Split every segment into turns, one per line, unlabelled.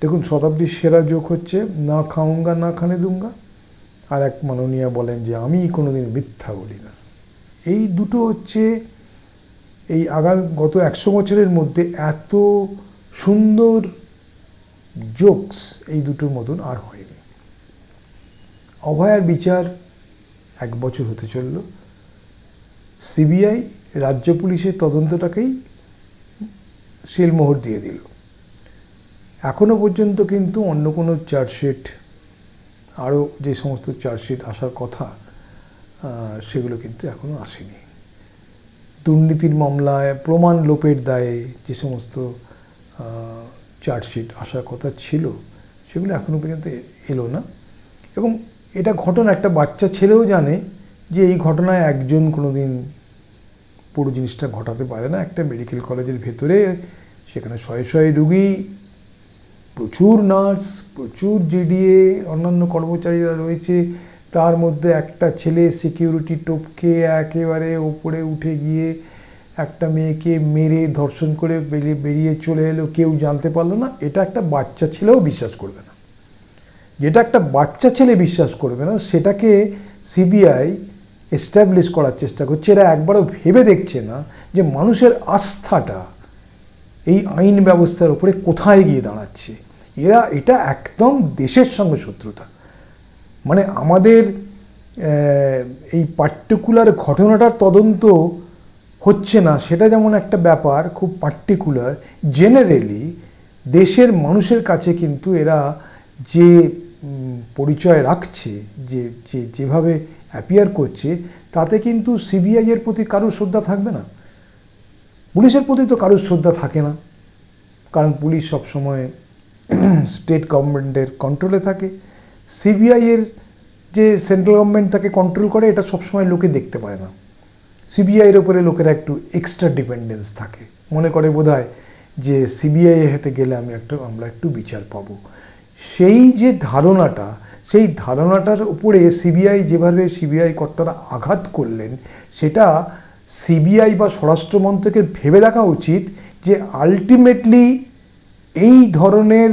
দেখুন, শতাব্দীর সেরা যোগ হচ্ছে না খাউঙ্গা না খানে দুঙ্গা। আর এক মাননীয়া বলেন যে, আমি কোনোদিন মিথ্যা বলি না। এই দুটো হচ্ছে এই আগামী, গত একশো বছরের মধ্যে এত সুন্দর জোকস এই দুটোর মতন আর হয়নি। অভয়ার বিচার এক বছর হতে চলল। সিবিআই রাজ্য পুলিশের তদন্তটাকেই শিলমোহর দিয়ে দিল। এখনও পর্যন্ত কিন্তু অন্য কোনো চার্জশিট, আরও যে সমস্ত চার্জশিট আসার কথা সেগুলো কিন্তু এখনও আসেনি। দুর্নীতির মামলায়, প্রমাণ লোপের দায়ে যে সমস্ত চার্জশিট আসার কথা ছিল, সেগুলো এখনও পর্যন্ত এলো না। এবং এটা ঘটনা, একটা বাচ্চা ছেলেও জানে যে এই ঘটনায় একজন কোনো দিন পুরো জিনিসটা ঘটাতে পারে না। একটা মেডিকেল কলেজের ভেতরে, সেখানে শয়ে শয়ে রুগী প্রচুর নার্স, প্রচুর জিডিএ অন্যান্য কর্মচারীরা রয়েছে। তার মধ্যে একটা ছেলে সিকিউরিটি টপকে একেবারে ওপরে উঠে গিয়ে একটা মেয়েকে মেরে ধর্ষণ করে বেরিয়ে বেরিয়ে চলে এলো। কেউ জানতে পারল না, এটা একটা বাচ্চা ছেলেও বিশ্বাস করবে না। যেটা একটা বাচ্চা ছেলে বিশ্বাস করবে না, সেটাকে সিবিআই এস্টাবলিশ করার চেষ্টা করছে। এরা একবারও ভেবে দেখছে না যে মানুষের আস্থাটা এই আইন ব্যবস্থার উপরে কোথায় গিয়ে দাঁড়াচ্ছে। এরা এটা একদম দেশের সঙ্গে শত্রুতা। মানে আমাদের এই পার্টিকুলার ঘটনাটার তদন্ত হচ্ছে না, সেটা যেমন একটা ব্যাপার, খুব পার্টিকুলার জেনারেলি দেশের মানুষের কাছে কিন্তু এরা যে পরিচয় রাখছে, যে যে, যেভাবে অ্যাপিয়ার করছে, তাতে কিন্তু সিবিআই এর প্রতি কারোর শ্রদ্ধা থাকবে না। পুলিশের প্রতি তো কারোর শ্রদ্ধা থাকে না। কারণ পুলিশ সবসময় স্টেট গভর্নমেন্টের কন্ট্রোলে থাকে। সিবিআইয়ের যে সেন্ট্রাল গভর্নমেন্ট তাকে কন্ট্রোল করে, এটা সবসময় লোকে দেখতে পায় না। সিবিআইয়ের ওপরে লোকেরা একটু এক্সট্রা ডিপেন্ডেন্স থাকে। মনে করে বোধ যে সিবিআই হাতে গেলে আমি একটা, আমরা একটু বিচার পাবো। সেই যে ধারণাটা, সেই ধারণাটার উপরে সিবিআই যেভাবে সিবিআই কর্তারা আঘাত করলেন, সেটা সিবিআই বা স্বরাষ্ট্রমন্ত্রকের ভেবে দেখা উচিত যে আলটিমেটলি এই ধরনের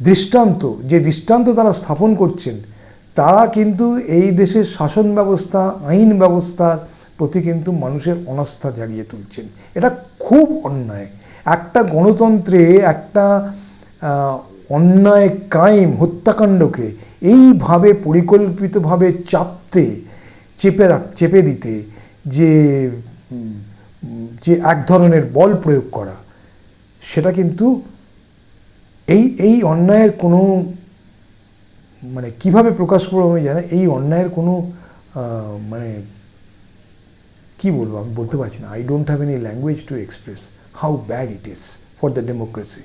দৃষ্টান্ত, যে দৃষ্টান্ত তারা স্থাপন করছেন, তারা কিন্তু এই দেশের শাসন ব্যবস্থা, আইন ব্যবস্থার প্রতি কিন্তু মানুষের অনাস্থা জাগিয়ে তুলছেন। এটা খুব অন্যায়। একটা গণতন্ত্রে একটা অন্যায় ক্রাইম হত্যাকাণ্ডকে এইভাবে পরিকল্পিতভাবে চাপতে, চেপে রাখ, চেপে দিতে, যে যে এক ধরনের বল প্রয়োগ করা, সেটা কিন্তু এই এই অন্যায়ের কোনো মানে কীভাবে প্রকাশ করব আমি জানি এই অন্যায়ের কোনো মানে কি বলব আমি বলতে পারছি না। I don't have any language to express how bad it is for the democracy